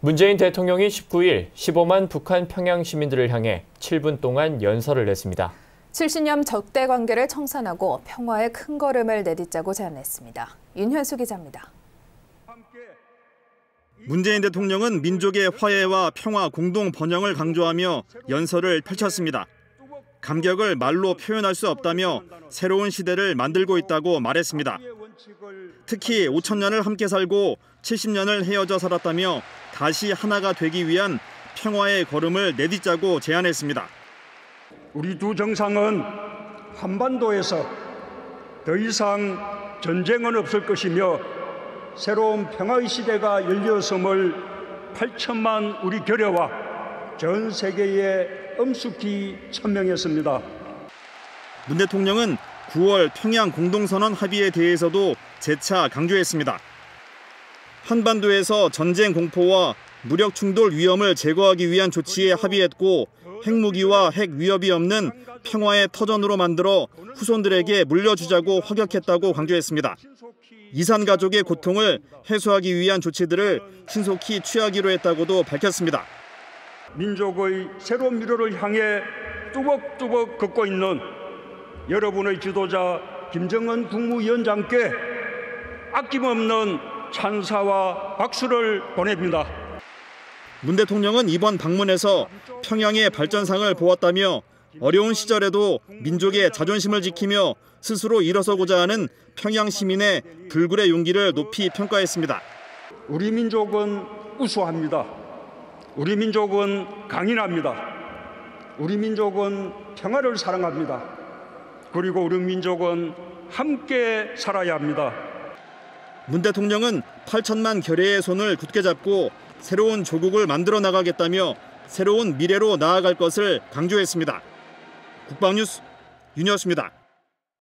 문재인 대통령이 19일 15만 북한 평양 시민들을 향해 7분 동안 연설을 냈습니다. 70년 적대 관계를 청산하고 평화의 큰 걸음을 내딛자고 제안했습니다. 윤현수 기자입니다. 문재인 대통령은 민족의 화해와 평화 공동 번영을 강조하며 연설을 펼쳤습니다. 감격을 말로 표현할 수 없다며 새로운 시대를 만들고 있다고 말했습니다. 특히 5천 년을 함께 살고 70년을 헤어져 살았다며 다시 하나가 되기 위한 평화의 걸음을 내딛자고 제안했습니다. 우리 두 정상은 한반도에서 더 이상 전쟁은 없을 것이며 새로운 평화의 시대가 열렸음을 8천만 우리 결여와 전 세계에 엄숙히 천명했습니다. 문 대통령은 9월 평양 공동선언 합의에 대해서도 재차 강조했습니다. 한반도에서 전쟁 공포와 무력 충돌 위험을 제거하기 위한 조치에 합의했고 핵무기와 핵 위협이 없는 평화의 터전으로 만들어 후손들에게 물려주자고 확약했다고 강조했습니다. 이산 가족의 고통을 해소하기 위한 조치들을 신속히 취하기로 했다고도 밝혔습니다. 민족의 새로운 미래를 향해 뚜벅뚜벅 걷고 있는 여러분의 지도자 김정은 국무위원장께 아낌없는 찬사와 박수를 보냅니다. 문 대통령은 이번 방문에서 평양의 발전상을 보았다며 어려운 시절에도 민족의 자존심을 지키며 스스로 일어서고자 하는 평양 시민의 불굴의 용기를 높이 평가했습니다. 우리 민족은 우수합니다. 우리 민족은 강인합니다. 우리 민족은 평화를 사랑합니다. 그리고 우리 민족은 함께 살아야 합니다. 문 대통령은 8천만 결의의 손을 굳게 잡고 새로운 조국을 만들어 나가겠다며 새로운 미래로 나아갈 것을 강조했습니다. 국방뉴스 윤여수입니다.